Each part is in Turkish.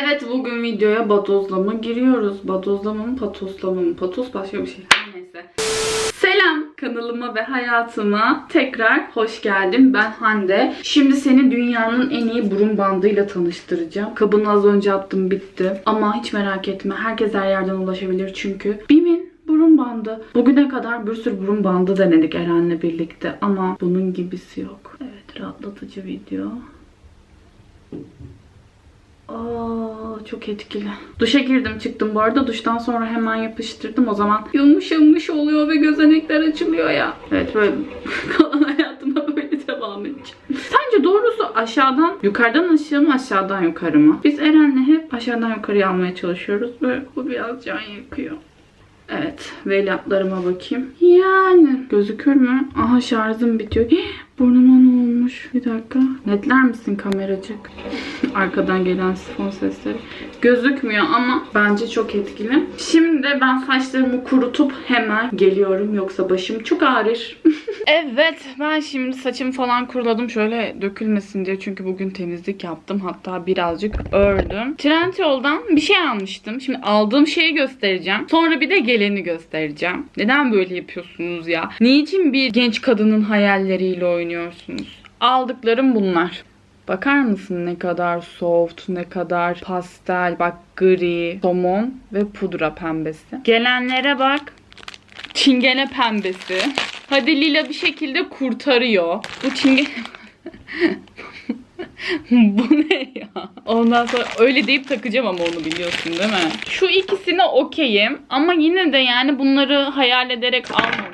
Evet bugün videoya badozlama giriyoruz. Badozlama mı patozlama mı? Patos başka bir şey. Neyse. Selam kanalıma ve hayatıma tekrar hoş geldin. Ben Hande. Şimdi seni dünyanın en iyi burun bandıyla tanıştıracağım. Kabını az önce attım bitti. Ama hiç merak etme. Herkes her yerden ulaşabilir çünkü. Bim'in burun bandı. Bugüne kadar bir sürü burun bandı denedik Eren'le birlikte. Ama bunun gibisi yok. Evet rahatlatıcı video. Çok etkili. Duşa girdim çıktım bu arada. Duştan sonra hemen yapıştırdım. O zaman yumuşamış oluyor ve gözenekler açılıyor ya. Evet böyle kalan hayatıma böyle devam edeceğim. Sence doğrusu aşağıdan yukarıdan aşağı mı aşağıdan yukarı mı? Biz Eren'le hep aşağıdan yukarıya almaya çalışıyoruz ve bu biraz can yakıyor. Evet, veliahtlarıma bakayım. Yani gözükür mü? Aha şarjım bitiyor. Burnuma ne olmuş? Bir dakika. Netler misin kameracık? Arkadan gelen sifon sesleri. Gözükmüyor ama bence çok etkili. Şimdi ben saçlarımı kurutup hemen geliyorum. Yoksa başım çok ağrır. evet ben şimdi saçımı falan kuruladım. Şöyle dökülmesin diye. Çünkü bugün temizlik yaptım. Hatta birazcık ördüm. Trendyol'dan bir şey almıştım. Şimdi aldığım şeyi göstereceğim. Sonra bir de geleni göstereceğim. Neden böyle yapıyorsunuz ya? Niçin bir genç kadının hayalleriyle oynuyorsunuz? Aldıklarım bunlar. Bakar mısın ne kadar soft, ne kadar pastel, bak gri, somon ve pudra pembesi. Gelenlere bak. Çingene pembesi. Hadi lila bir şekilde kurtarıyor. Bu çingene... Bu ne ya? Ondan sonra öyle deyip takacağım ama onu biliyorsun değil mi? Şu ikisine okeyim ama yine de yani bunları hayal ederek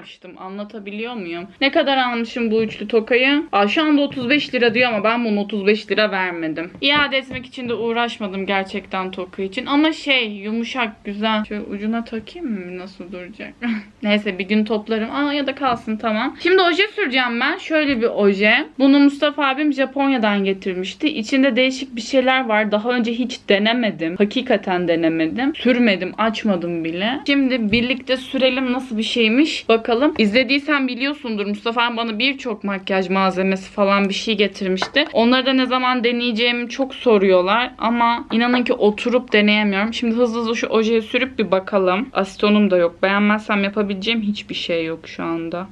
almamıştım. Anlatabiliyor muyum? Ne kadar almışım bu üçlü tokayı? Aa, şu anda 35 lira diyor ama ben bunu 35 lira vermedim. İade etmek için de uğraşmadım gerçekten toka için. Ama şey yumuşak güzel. Şöyle ucuna takayım mı? Nasıl duracak? Neyse bir gün toplarım. Aa ya da kalsın tamam. Şimdi oje süreceğim ben. Şöyle bir oje. Bunu Mustafa abim Japonya'dan getirmişti. İçinde değişik bir şeyler var. Daha önce hiç denemedim. Hakikaten denemedim. Sürmedim, açmadım bile. Şimdi birlikte sürelim nasıl bir şeymiş. Bakalım. İzlediysen biliyorsundur. Mustafa bana birçok makyaj malzemesi falan bir şey getirmişti. Onları da ne zaman deneyeceğimi çok soruyorlar. Ama inanın ki oturup deneyemiyorum. Şimdi hızlı hızlı şu ojeyi sürüp bir bakalım. Asitonum da yok. Beğenmezsem yapabileceğim hiçbir şey yok şu anda.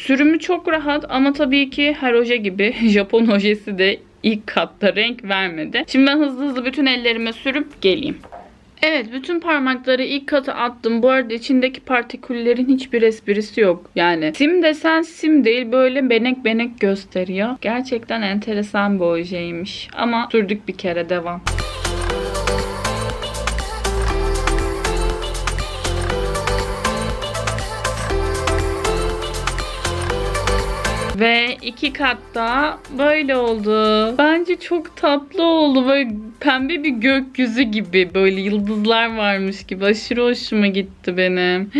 Sürümü çok rahat ama tabii ki her oje gibi Japon ojesi de ilk katta renk vermedi. Şimdi ben hızlı hızlı bütün ellerime sürüp geleyim. Evet bütün parmakları ilk kata attım. Bu arada içindeki partiküllerin hiçbir esprisi yok. Yani sim desen sim değil böyle benek benek gösteriyor. Gerçekten enteresan bir ojeymiş. Ama sürdük bir kere devam. Ve iki katta böyle oldu. Bence çok tatlı oldu. Böyle pembe bir gökyüzü gibi. Böyle yıldızlar varmış gibi. Aşırı hoşuma gitti benim.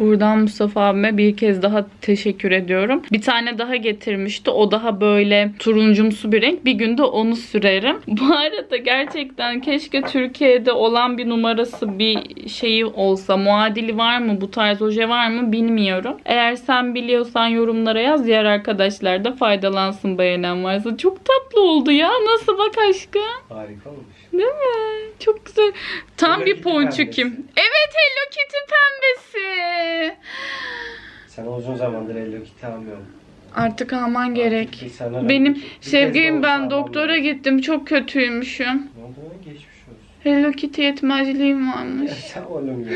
Buradan Mustafa abime bir kez daha teşekkür ediyorum. Bir tane daha getirmişti. O daha böyle turuncumsu bir renk. Bir günde onu sürerim. Bu arada gerçekten keşke Türkiye'de olan bir numarası bir şeyi olsa. Muadili var mı? Bu tarz oje var mı? Bilmiyorum. Eğer sen biliyorsan yorumlara yaz. Diğer arkadaşlar da faydalansın beğenen varsa. Çok tatlı oldu ya. Nasıl bak aşkım? Harika olmuş. Değil mi? Çok güzel. Tam Hello bir Kitty ponçukim. pembesi. Evet Hello Kitty pembesi. Sen uzun zamandır Hello Kitty almıyorum. Artık alman gerek. Sana Benim bir kez sevgilim ben doktora almam gittim. Çok kötüymüşüm. lazım. Ne oldu lan? Geçmiş olsun. Hello Kitty yetmezliğim Ya varmış. sen oğlum ya.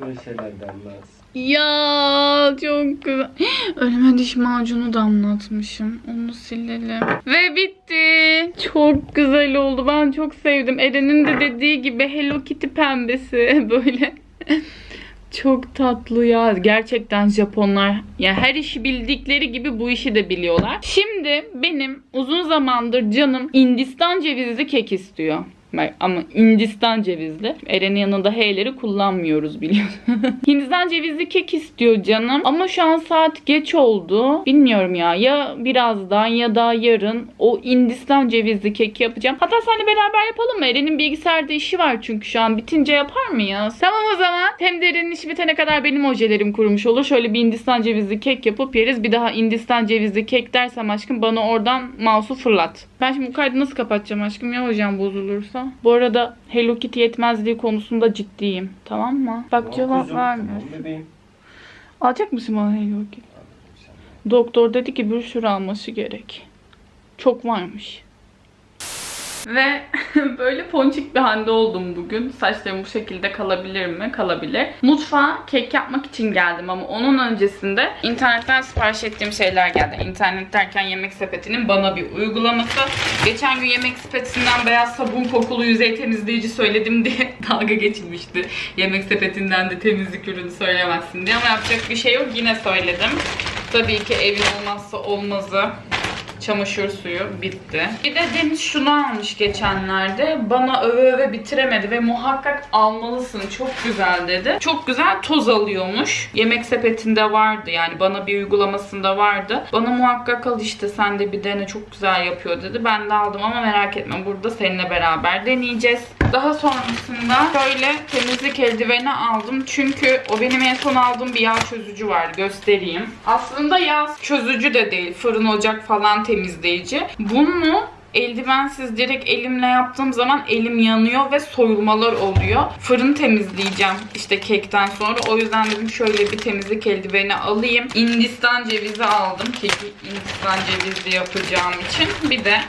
Böyle şeyler denmez. Ya çok güzel. Önüme diş macunu damlatmışım. Onu silelim. Ve bitti. Çok güzel oldu. Ben çok sevdim. Eren'in de dediği gibi Hello Kitty pembesi. Böyle çok tatlı ya. Gerçekten Japonlar ya her işi bildikleri gibi bu işi de biliyorlar. Şimdi benim uzun zamandır canım Hindistan cevizli kek istiyor. Ama Hindistan cevizli. Eren'in yanında H'leri kullanmıyoruz biliyorsun. Hindistan cevizli kek istiyor canım. Ama şu an saat geç oldu. Bilmiyorum ya. Ya birazdan ya da yarın o Hindistan cevizli keki yapacağım. Hatta seninle beraber yapalım mı? Eren'in bilgisayarda işi var çünkü şu an. Bitince yapar mıyız? Tamam o zaman. Hem de Eren'in işi bitene kadar benim ojelerim kurumuş olur. Şöyle bir Hindistan cevizli kek yapıp yeriz. Bir daha Hindistan cevizli kek dersem aşkım bana oradan mouse'u fırlat. Ben şimdi bu kaydı nasıl kapatacağım aşkım ya hocam bozulursa? Bu arada Hello Kitty yetmezliği konusunda ciddiyim. Tamam mı? Bak cevap vermiyor. Alacak mısın bana Hello Kitty? Doktor dedi ki bir sürü alması gerek. Çok varmış. Ve böyle ponçik bir halde oldum bugün. Saçlarım bu şekilde kalabilir mi? Kalabilir. Mutfağa kek yapmak için geldim ama onun öncesinde internetten sipariş ettiğim şeyler geldi. İnternet derken yemek sepetinin bana bir uygulaması. Geçen gün yemek sepetinden beyaz sabun kokulu yüzey temizleyici söyledim diye dalga geçilmişti. Yemek sepetinden de temizlik ürünü söyleyemezsin diye ama yapacak bir şey yok. Yine söyledim. Tabii ki evin olmazsa olmazı çamaşır suyu bitti. Bir de Deniz şunu almış geçenlerde. Bana öve öve bitiremedi ve muhakkak almalısın. Çok güzel dedi. Çok güzel toz alıyormuş. Yemek sepetinde vardı yani bana bir uygulamasında vardı. Bana muhakkak al işte sen de bir dene çok güzel yapıyor dedi. Ben de aldım ama merak etme burada seninle beraber deneyeceğiz. Daha sonrasında böyle temizlik eldiveni aldım. Çünkü o benim en son aldığım bir yağ çözücü var. Göstereyim. Aslında yağ çözücü de değil. Fırın ocak falan temizleyici. Bunu eldivensiz direkt elimle yaptığım zaman elim yanıyor ve soyulmalar oluyor. Fırın temizleyeceğim işte kekten sonra. O yüzden dedim şöyle bir temizlik eldiveni alayım. Hindistan cevizi aldım. Keki Hindistan cevizi yapacağım için. Bir de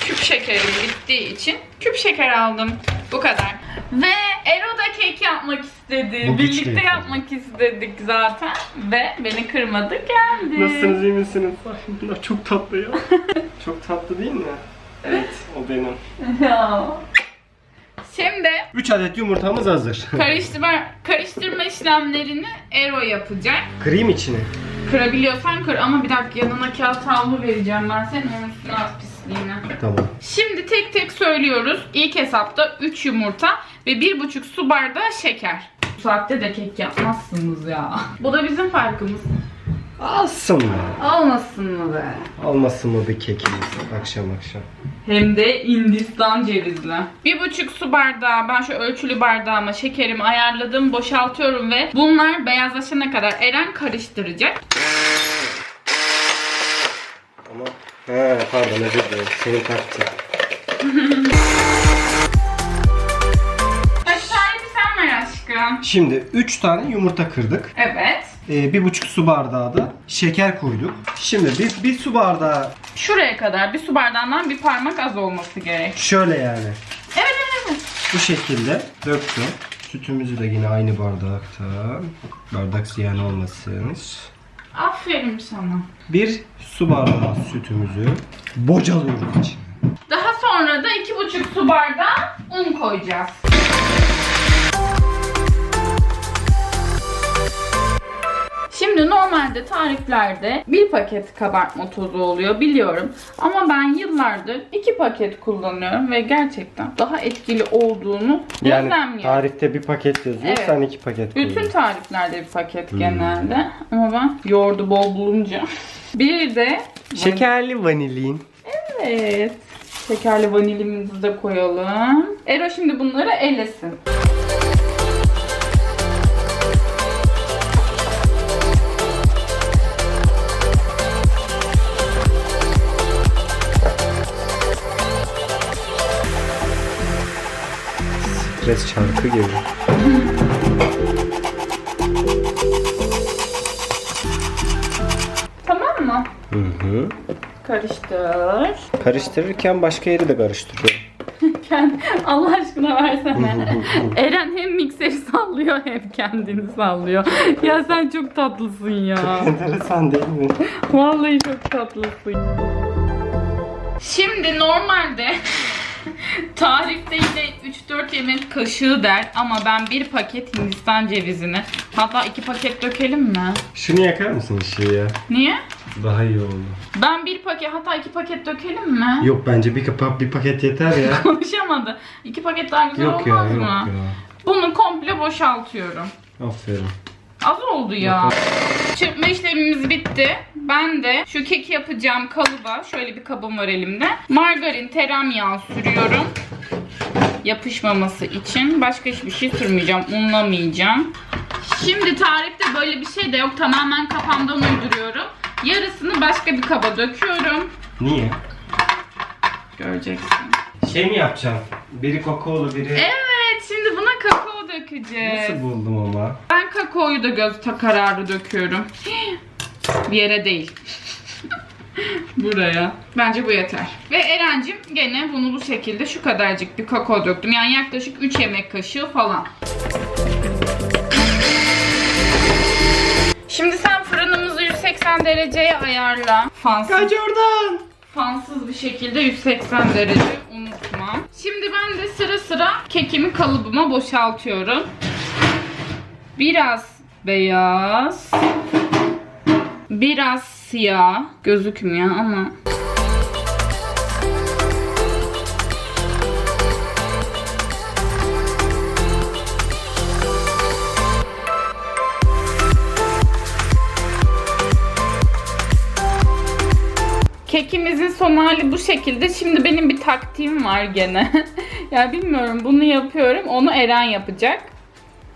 küp şekerim bittiği için küp şeker aldım. Bu kadar. Ve Ero da kek yapmak istedi. Bu güçlü Birlikte yapalım. yapmak istedik zaten. Ve beni kırmadı geldi. Nasılsınız iyi misiniz? Ay, bunlar çok tatlı ya. çok tatlı değil mi? Evet o benim. Ya. Şimdi 3 adet yumurtamız hazır. karıştırma karıştırma işlemlerini Ero yapacak. Kırayım içine. Kırabiliyorsan kır ama bir dakika yanına kağıt havlu vereceğim ben senin onun üstüne az pisliğine. Tamam. Şimdi tek tek söylüyoruz. İlk hesapta 3 yumurta ve 1,5 su bardağı şeker. Bu saatte de kek yapmazsınız ya. Bu da bizim farkımız. Alsın mı? Olmasın mı be? Almasın mı bir kekimiz akşam akşam? Hem de Hindistan cevizli. Bir buçuk su bardağı ben şu ölçülü bardağıma şekerimi ayarladım. Boşaltıyorum ve bunlar beyazlaşana kadar Eren karıştıracak. Ama he pardon özür dilerim. Seni taktım. Kaç tane sen aşkım. Şimdi 3 tane yumurta kırdık. Evet. Ee, bir buçuk su bardağı da şeker koyduk. Şimdi bir, bir su bardağı Şuraya kadar bir su bardağından bir parmak az olması gerek. şöyle yani. Evet evet evet. Bu şekilde döktüm. Sütümüzü de yine aynı bardaktan. Bardak ziyan olmasın. Aferin sana. Bir su bardağı sütümüzü bocalıyoruz içine. Daha sonra da iki buçuk su bardağı un koyacağız. Şimdi normalde tariflerde bir paket kabartma tozu oluyor biliyorum. Ama ben yıllardır iki paket kullanıyorum ve gerçekten daha etkili olduğunu gözlemliyorum. tarifte bir paket yazıyor. Evet. Sen iki paket Bütün koyuyorsun. tariflerde bir paket genelde. Ama ben yoğurdu bol bulunca. Bir de Şekerli vanilin. Evet. Şekerli vanilimizi de koyalım. Ero şimdi bunları elesin. Stres şarkı gibi. Tamam mı? Hı hı. Karıştır. Karıştırırken başka yeri de karıştırıyorum. Kend- Allah aşkına versene. Eren hem mikseri sallıyor hem kendini sallıyor. Ya sen çok tatlısın ya. Enteresan değil mi? Vallahi çok tatlısın. Şimdi normalde tarifte yine 3-4 yemek kaşığı der ama ben bir paket Hindistan cevizini hatta iki paket dökelim mi? Şunu yakar mısın ışığı ya? Niye? Daha iyi oldu. Ben bir paket hatta iki paket dökelim mi? Yok bence bir kapak bir paket yeter ya. Konuşamadı. İki paket daha güzel yok ya olmaz yok mı? ya. Bunu komple boşaltıyorum. Aferin. Az oldu ya. Çırpma işlemimiz bitti. Ben de şu keki yapacağım kalıba, şöyle bir kabım var elimde. Margarin, tereyağı sürüyorum. Yapışmaması için. Başka hiçbir şey sürmeyeceğim. Unlamayacağım. Şimdi tarifte böyle bir şey de yok. Tamamen kafamdan uyduruyorum. Yarısını başka bir kaba döküyorum. Niye? Göreceksin. Şey mi yapacaksın? Biri kakaolu biri... Evet, şimdi buna kakao dökeceğiz. Nasıl buldum ama? Ben kakaoyu da göz kararı döküyorum. Bir yere değil. Buraya. Bence bu yeter. Ve Eren'cim gene bunu bu şekilde şu kadarcık bir kakao döktüm. Yani yaklaşık 3 yemek kaşığı falan. Şimdi sen fırınımızı 180 dereceye ayarla. Fansız, oradan! fansız bir şekilde 180 derece unutma. Şimdi ben de sıra sıra kekimi kalıbıma boşaltıyorum. Biraz beyaz. Biraz siyah. Gözükmüyor ama. Kekimizin son hali bu şekilde. Şimdi benim bir taktiğim var gene. ya bilmiyorum bunu yapıyorum. Onu Eren yapacak.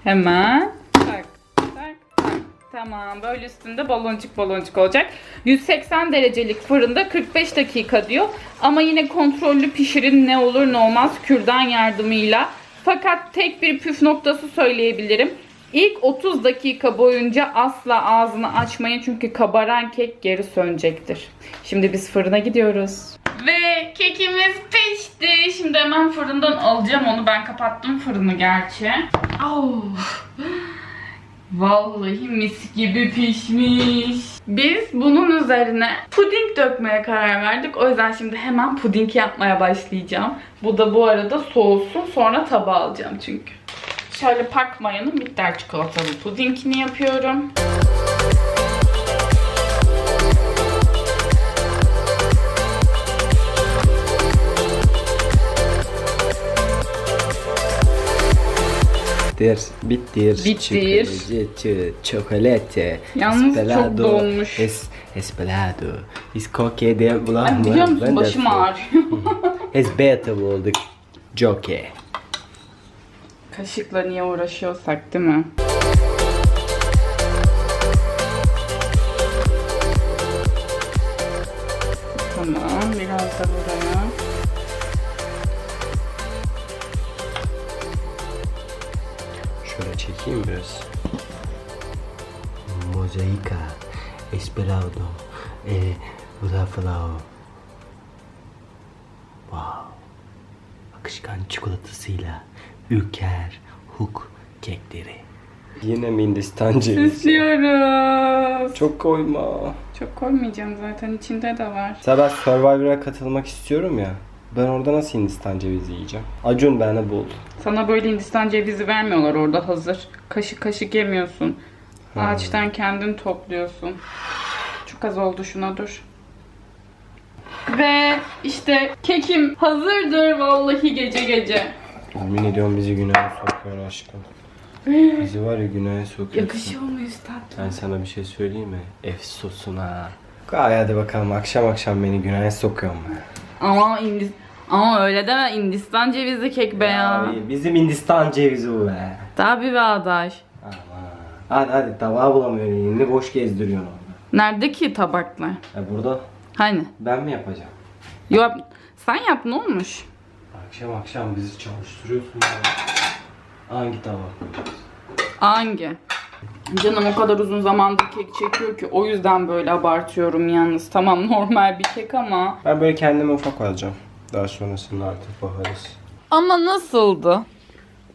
Hemen. Tamam böyle üstünde baloncuk baloncuk olacak. 180 derecelik fırında 45 dakika diyor. Ama yine kontrollü pişirin ne olur ne olmaz kürdan yardımıyla. Fakat tek bir püf noktası söyleyebilirim. İlk 30 dakika boyunca asla ağzını açmayın çünkü kabaran kek geri sönecektir. Şimdi biz fırına gidiyoruz. Ve kekimiz pişti. Şimdi hemen fırından alacağım onu. Ben kapattım fırını gerçi. Oh. Vallahi mis gibi pişmiş. Biz bunun üzerine puding dökmeye karar verdik. O yüzden şimdi hemen puding yapmaya başlayacağım. Bu da bu arada soğusun. Sonra tabağa alacağım çünkü. Şöyle Park Maya'nın bitter çikolatalı pudingini yapıyorum. Bittir, bittir, Bittir. çikolata, çikolata, Yalnız çok donmuş. es, espelado, is coque de blanc, Ay biliyor musun başım ağrıyor. Es beautiful, the jockey. Kaşıkla niye uğraşıyorsak değil mi? Tamam biraz da buraya. Çekeyim biraz. Mozaika, Esperado, e, Udaflao. Wow. Akışkan çikolatasıyla Ülker Huk kekleri. Yine mi Hindistan cevizi? Süslüyoruz. Çok koyma. Çok koymayacağım zaten içinde de var. Ben Survivor'a katılmak istiyorum ya. Ben orada nasıl Hindistan cevizi yiyeceğim? Acun bana bul. Sana böyle Hindistan cevizi vermiyorlar orada hazır. Kaşık kaşık yemiyorsun. Ağaçtan kendin topluyorsun. Çok az oldu şuna dur. Ve işte kekim hazırdır vallahi gece gece. Yemin ediyorum bizi günaha sokuyor aşkım. Bizi var ya günaha sokuyor. Yakışıyor muyuz tatlım? Ben sana bir şey söyleyeyim mi? Efsusuna. Kay hadi bakalım akşam akşam beni günaha sokuyorum ben. Ama Hindis ama öyle deme Hindistan cevizi kek be ya. Abi, bizim Hindistan cevizi bu be. Tabii be adaş. Aman. Hadi hadi tabağı bulamıyorum. Elini boş gezdiriyorsun orada. Nerede ki tabaklar? E burada Hani? ben mi yapacağım? Yok sen yap ne olmuş? Akşam akşam bizi çalıştırıyorsun ya. Hangi tabak koyacağız? Hangi? Canım o kadar uzun zamandır kek çekiyor ki o yüzden böyle abartıyorum yalnız. Tamam normal bir kek ama. Ben böyle kendime ufak alacağım. Daha sonrasında artık bakarız. Ama nasıldı?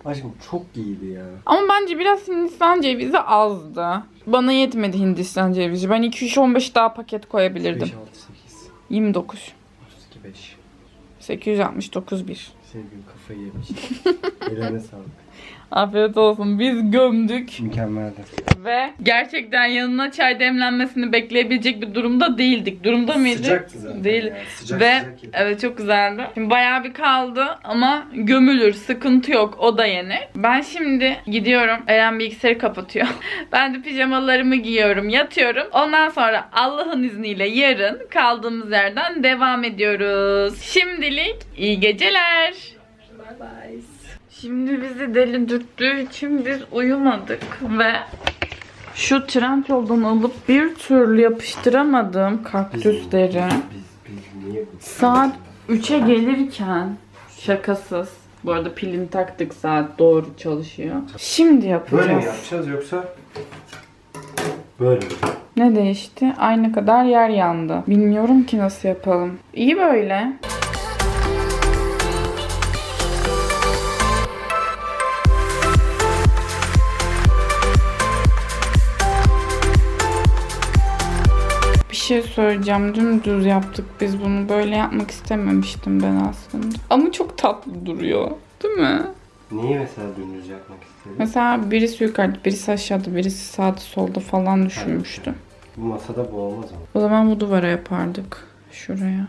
Aşkım çok iyiydi ya. Ama bence biraz Hindistan cevizi azdı. Bana yetmedi Hindistan cevizi. Ben 2-3-15 daha paket koyabilirdim. 5, 6, 8, 29. 32, 5. 869 1. Şey Sevgili kafayı yemiş. Ellerine sağlık. Afiyet olsun. Biz gömdük. Mükemmeldi. Ve gerçekten yanına çay demlenmesini bekleyebilecek bir durumda değildik. Durumda mıydık? Sıcaktı zaten. Değil. Yani. Sıcak, Ve sıcak evet çok güzeldi. Şimdi bayağı bir kaldı ama gömülür. Sıkıntı yok. O da yenir. Ben şimdi gidiyorum. Eren bilgisayarı kapatıyor. ben de pijamalarımı giyiyorum. Yatıyorum. Ondan sonra Allah'ın izniyle yarın kaldığımız yerden devam ediyoruz. Şimdilik iyi geceler. Bye. Şimdi bizi deli dürttüğü için biz uyumadık ve şu trend yoldan alıp bir türlü yapıştıramadığım kaktüsleri saat 3'e gelirken şakasız. Bu arada pilini taktık saat doğru çalışıyor. Şimdi yapacağız. Böyle mi yapacağız yoksa böyle mi? Ne değişti? Aynı kadar yer yandı. Bilmiyorum ki nasıl yapalım. İyi böyle. Şey söyleyeceğim. Dümdüz yaptık biz bunu. Böyle yapmak istememiştim ben aslında. Ama çok tatlı duruyor. Değil mi? Niye mesela dümdüz yapmak istedin? Mesela birisi yukarıda, birisi aşağıda, birisi sağda solda falan düşünmüştüm. Bu masada bu olmaz ama. O zaman bu duvara yapardık. Şuraya.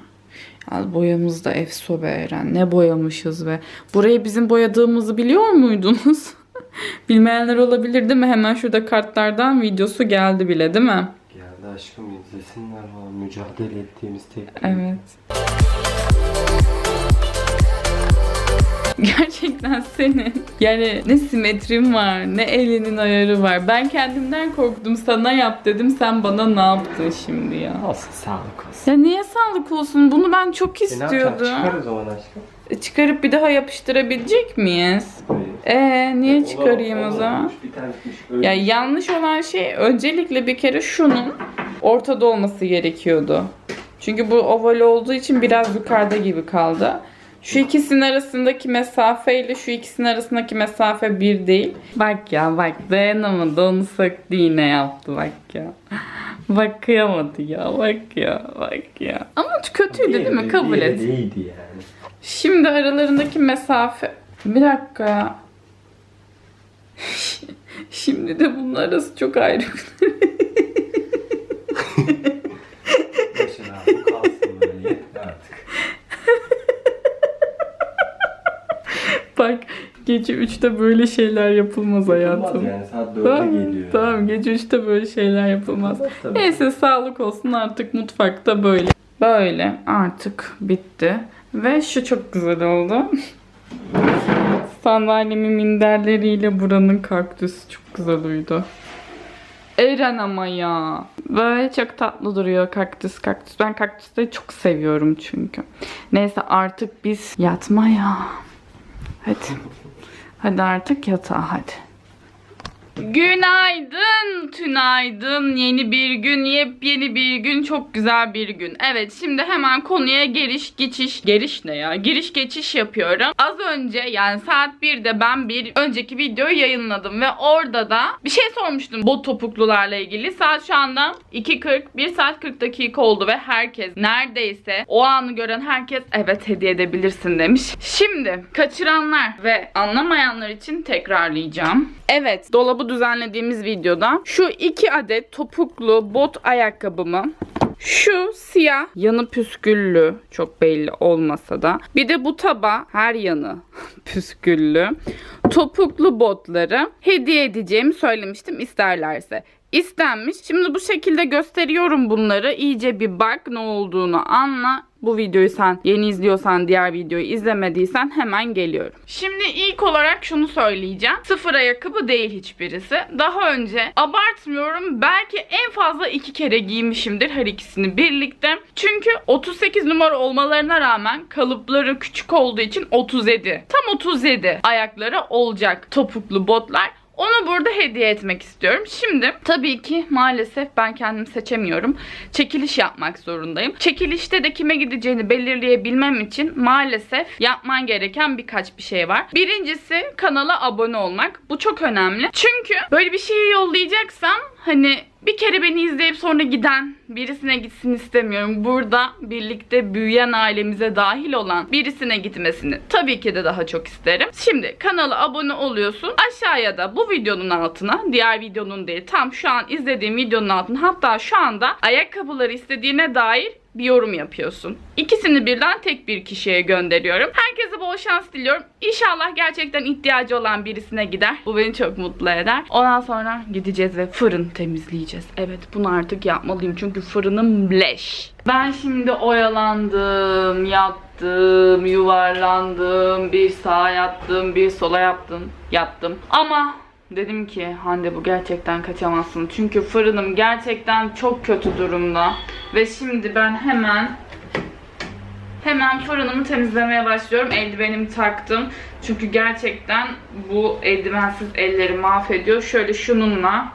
Ya boyamız da efso be Eren. Ne boyamışız be. Burayı bizim boyadığımızı biliyor muydunuz? Bilmeyenler olabilir değil mi? Hemen şurada kartlardan videosu geldi bile değil mi? Aşkım izlesinler falan. Mücadele ettiğimiz tek Evet. Gerçekten senin yani ne simetrin var ne elinin ayarı var. Ben kendimden korktum sana yap dedim sen bana ne yaptın şimdi ya? Olsun sağlık olsun. Ya niye sağlık olsun? Bunu ben çok E ne yapacağız? istiyordum. Çıkar o zaman aşkım. Çıkarıp bir daha yapıştırabilecek miyiz? Ee niye çıkarayım o zaman? Ya yanlış olan şey öncelikle bir kere şunun ortada olması gerekiyordu. Çünkü bu oval olduğu için biraz yukarıda gibi kaldı. Şu ikisinin arasındaki mesafe ile şu ikisinin arasındaki mesafe bir değil. Bak ya bak dayanamadı onu söktü yine yaptı bak ya. Bak kıyamadı ya bak ya bak ya. Ama kötüydü değil mi? Kabul et. Değildi yani. Şimdi aralarındaki mesafe... Bir dakika ya. Şimdi de bunun arası çok ayrı. Başına bu kalsın böyle yeter artık. Bak gece 3'te böyle şeyler yapılmaz hayatım. Olmaz yani saat 4'e Tamam, geliyor. tamam gece 3'te böyle şeyler yapılmaz. Tabii. Neyse sağlık olsun artık mutfakta böyle. Böyle artık bitti. Ve şu çok güzel oldu. Sandalyemin minderleriyle buranın kaktüsü çok güzel uydu. Eren ama ya. Böyle çok tatlı duruyor kaktüs kaktüs. Ben kaktüsleri çok seviyorum çünkü. Neyse artık biz yatmaya. Hadi. Hadi artık yatağa hadi. Günaydın, tünaydın. Yeni bir gün, yepyeni bir gün, çok güzel bir gün. Evet, şimdi hemen konuya giriş geçiş, giriş ne ya? Giriş geçiş yapıyorum. Az önce yani saat 1'de ben bir önceki videoyu yayınladım ve orada da bir şey sormuştum bot topuklularla ilgili. Saat şu anda 2.40, 1 saat 40 dakika oldu ve herkes neredeyse o anı gören herkes evet hediye edebilirsin demiş. Şimdi kaçıranlar ve anlamayanlar için tekrarlayacağım. Evet, dolabı düzenlediğimiz videoda şu iki adet topuklu bot ayakkabımı şu siyah yanı püsküllü çok belli olmasa da bir de bu taba her yanı püsküllü topuklu botları hediye edeceğimi söylemiştim isterlerse. İstenmiş. Şimdi bu şekilde gösteriyorum bunları. İyice bir bak ne olduğunu anla. Bu videoyu sen yeni izliyorsan diğer videoyu izlemediysen hemen geliyorum. Şimdi ilk olarak şunu söyleyeceğim. Sıfır ayakkabı değil hiçbirisi. Daha önce abartmıyorum belki en fazla iki kere giymişimdir her ikisini birlikte. Çünkü 38 numara olmalarına rağmen kalıpları küçük olduğu için 37. Tam 37 ayakları olacak topuklu botlar. Onu burada hediye etmek istiyorum. Şimdi tabii ki maalesef ben kendim seçemiyorum. Çekiliş yapmak zorundayım. Çekilişte de kime gideceğini belirleyebilmem için maalesef yapman gereken birkaç bir şey var. Birincisi kanala abone olmak. Bu çok önemli. Çünkü böyle bir şeyi yollayacaksam hani bir kere beni izleyip sonra giden birisine gitsin istemiyorum. Burada birlikte büyüyen ailemize dahil olan birisine gitmesini tabii ki de daha çok isterim. Şimdi kanala abone oluyorsun. Aşağıya da bu videonun altına, diğer videonun değil tam şu an izlediğim videonun altına hatta şu anda ayakkabıları istediğine dair bir yorum yapıyorsun. İkisini birden tek bir kişiye gönderiyorum. Herkese bol şans diliyorum. İnşallah gerçekten ihtiyacı olan birisine gider. Bu beni çok mutlu eder. Ondan sonra gideceğiz ve fırın temizleyeceğiz. Evet bunu artık yapmalıyım çünkü fırınım leş. Ben şimdi oyalandım, yattım, yuvarlandım, bir sağa yattım, bir sola yaptım, yattım. Ama Dedim ki Hande bu gerçekten kaçamazsın. Çünkü fırınım gerçekten çok kötü durumda. Ve şimdi ben hemen hemen fırınımı temizlemeye başlıyorum. Eldivenimi taktım. Çünkü gerçekten bu eldivensiz elleri mahvediyor. Şöyle şununla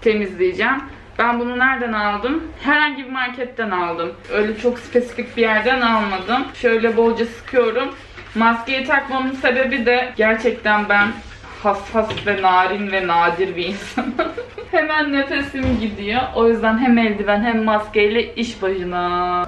temizleyeceğim. Ben bunu nereden aldım? Herhangi bir marketten aldım. Öyle çok spesifik bir yerden almadım. Şöyle bolca sıkıyorum. Maskeyi takmamın sebebi de gerçekten ben hassas ve narin ve nadir bir insanım. Hemen nefesim gidiyor. O yüzden hem eldiven hem maskeyle iş başına.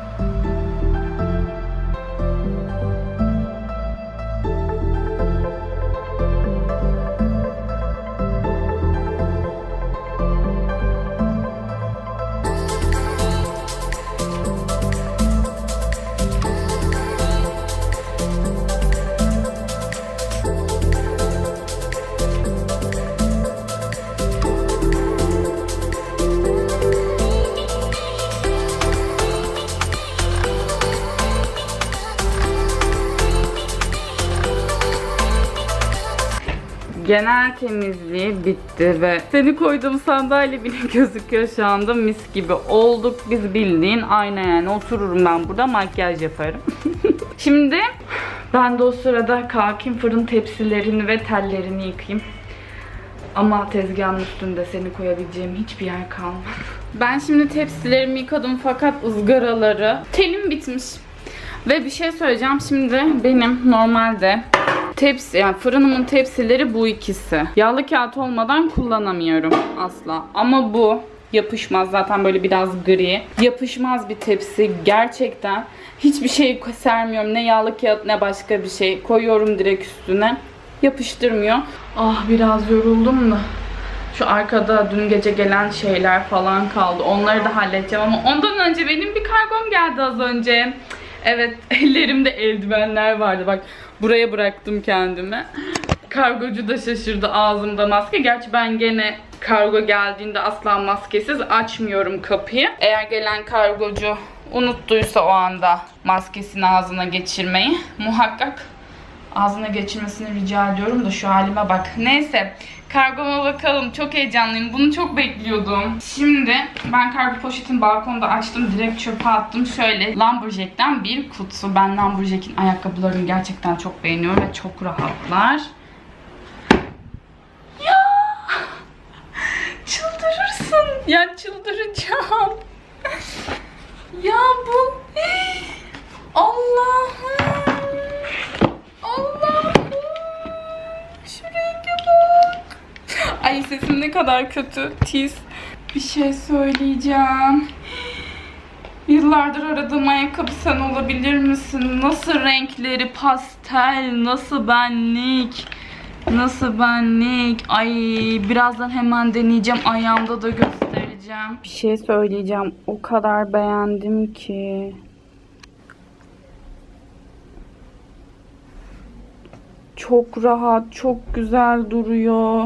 Genel temizliği bitti ve seni koyduğum sandalye bile gözüküyor şu anda mis gibi olduk. Biz bildiğin ayna yani otururum ben burada makyaj yaparım. Şimdi ben de o sırada kalkayım fırın tepsilerini ve tellerini yıkayayım. Ama tezgahın üstünde seni koyabileceğim hiçbir yer kalmadı. Ben şimdi tepsilerimi yıkadım fakat ızgaraları telim bitmiş. Ve bir şey söyleyeceğim şimdi benim normalde tepsi yani fırınımın tepsileri bu ikisi. Yağlı kağıt olmadan kullanamıyorum asla. Ama bu yapışmaz zaten böyle biraz gri. Yapışmaz bir tepsi gerçekten. Hiçbir şey sermiyorum ne yağlı kağıt ne başka bir şey. Koyuyorum direkt üstüne. Yapıştırmıyor. Ah biraz yoruldum da. Şu arkada dün gece gelen şeyler falan kaldı. Onları da halledeceğim ama ondan önce benim bir kargom geldi az önce. Evet ellerimde eldivenler vardı. Bak buraya bıraktım kendimi. Kargocu da şaşırdı ağzımda maske. Gerçi ben gene kargo geldiğinde asla maskesiz açmıyorum kapıyı. Eğer gelen kargocu unuttuysa o anda maskesini ağzına geçirmeyi muhakkak ağzına geçirmesini rica ediyorum da şu halime bak. Neyse kargoma bakalım. Çok heyecanlıyım. Bunu çok bekliyordum. Şimdi ben kargo poşetini balkonda açtım. Direkt çöpe attım. Şöyle Lumberjack'ten bir kutu. Ben Lumberjack'in ayakkabılarını gerçekten çok beğeniyorum ve çok rahatlar. Ya! Çıldırırsın. Ya çıldıracağım. Ya bu... Allah'ım. Ay sesim ne kadar kötü. Tiz. Bir şey söyleyeceğim. Yıllardır aradığım ayakkabı sen olabilir misin? Nasıl renkleri pastel, nasıl benlik, nasıl benlik. Ay birazdan hemen deneyeceğim, ayağımda da göstereceğim. Bir şey söyleyeceğim, o kadar beğendim ki. Çok rahat, çok güzel duruyor.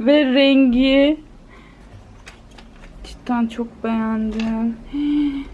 Ve rengi cidden çok beğendim.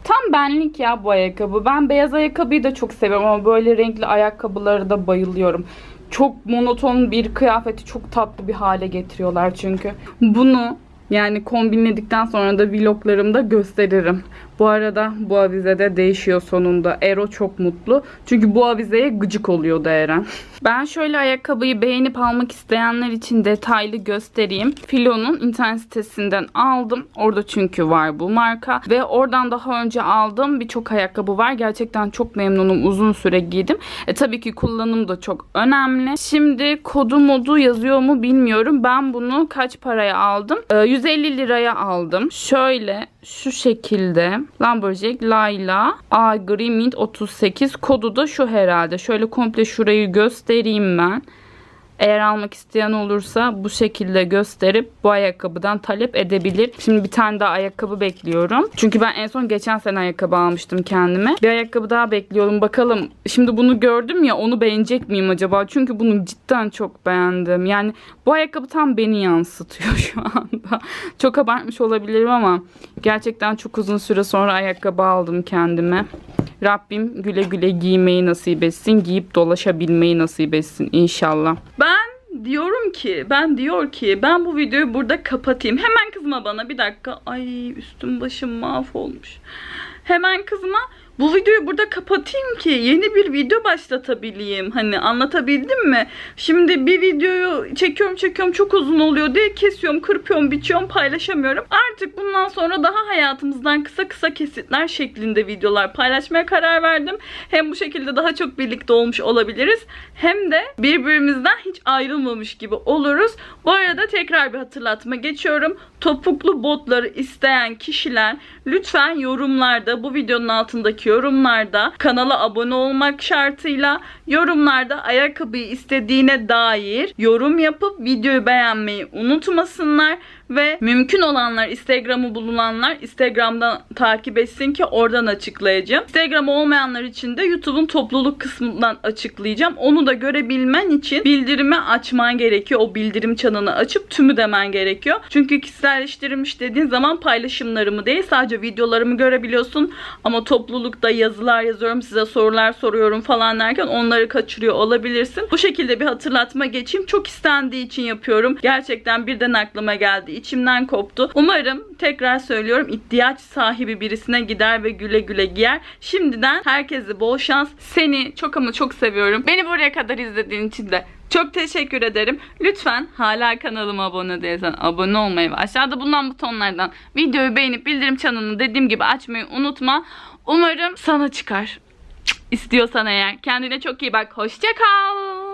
Tam benlik ya bu ayakkabı. Ben beyaz ayakkabıyı da çok seviyorum ama böyle renkli ayakkabıları da bayılıyorum. Çok monoton bir kıyafeti çok tatlı bir hale getiriyorlar çünkü. Bunu yani kombinledikten sonra da vloglarımda gösteririm. Bu arada bu avizede değişiyor sonunda. Ero çok mutlu. Çünkü bu avizeye gıcık oluyordu Eren. Ben şöyle ayakkabıyı beğenip almak isteyenler için detaylı göstereyim. Filo'nun internet sitesinden aldım. Orada çünkü var bu marka. Ve oradan daha önce aldığım birçok ayakkabı var. Gerçekten çok memnunum. Uzun süre giydim. E, tabii ki kullanım da çok önemli. Şimdi kodu modu yazıyor mu bilmiyorum. Ben bunu kaç paraya aldım? E, 150 liraya aldım. Şöyle şu şekilde Lamborghini Layla A Gri Mint 38 kodu da şu herhalde. Şöyle komple şurayı göstereyim ben. Eğer almak isteyen olursa bu şekilde gösterip bu ayakkabıdan talep edebilir. Şimdi bir tane daha ayakkabı bekliyorum. Çünkü ben en son geçen sene ayakkabı almıştım kendime. Bir ayakkabı daha bekliyorum. Bakalım şimdi bunu gördüm ya onu beğenecek miyim acaba? Çünkü bunu cidden çok beğendim. Yani bu ayakkabı tam beni yansıtıyor şu anda. Çok abartmış olabilirim ama gerçekten çok uzun süre sonra ayakkabı aldım kendime. Rabbim güle güle giymeyi nasip etsin. Giyip dolaşabilmeyi nasip etsin inşallah. Ben diyorum ki, ben diyor ki ben bu videoyu burada kapatayım. Hemen kızma bana bir dakika. Ay üstüm başım mahvolmuş. Hemen kızma. Bu videoyu burada kapatayım ki yeni bir video başlatabileyim. Hani anlatabildim mi? Şimdi bir videoyu çekiyorum çekiyorum çok uzun oluyor diye kesiyorum, kırpıyorum, biçiyorum, paylaşamıyorum. Artık bundan sonra daha hayatımızdan kısa kısa kesitler şeklinde videolar paylaşmaya karar verdim. Hem bu şekilde daha çok birlikte olmuş olabiliriz. Hem de birbirimizden hiç ayrılmamış gibi oluruz. Bu arada tekrar bir hatırlatma geçiyorum. Topuklu botları isteyen kişiler lütfen yorumlarda bu videonun altındaki yorumlarda kanala abone olmak şartıyla yorumlarda ayakkabıyı istediğine dair yorum yapıp videoyu beğenmeyi unutmasınlar ve mümkün olanlar Instagram'ı bulunanlar Instagram'dan takip etsin ki oradan açıklayacağım. Instagram olmayanlar için de YouTube'un topluluk kısmından açıklayacağım. Onu da görebilmen için bildirimi açman gerekiyor. O bildirim çanını açıp tümü demen gerekiyor. Çünkü kişiselleştirilmiş dediğin zaman paylaşımlarımı değil sadece videolarımı görebiliyorsun. Ama toplulukta yazılar yazıyorum size sorular soruyorum falan derken onları kaçırıyor olabilirsin. Bu şekilde bir hatırlatma geçeyim. Çok istendiği için yapıyorum. Gerçekten birden aklıma geldi. İçimden koptu. Umarım tekrar söylüyorum ihtiyaç sahibi birisine gider ve güle güle giyer. Şimdiden herkese bol şans. Seni çok ama çok seviyorum. Beni buraya kadar izlediğin için de çok teşekkür ederim. Lütfen hala kanalıma abone değilsen abone olmayı ve aşağıda bulunan butonlardan videoyu beğenip bildirim çanını dediğim gibi açmayı unutma. Umarım sana çıkar. İstiyorsan eğer. Kendine çok iyi bak. Hoşça kal.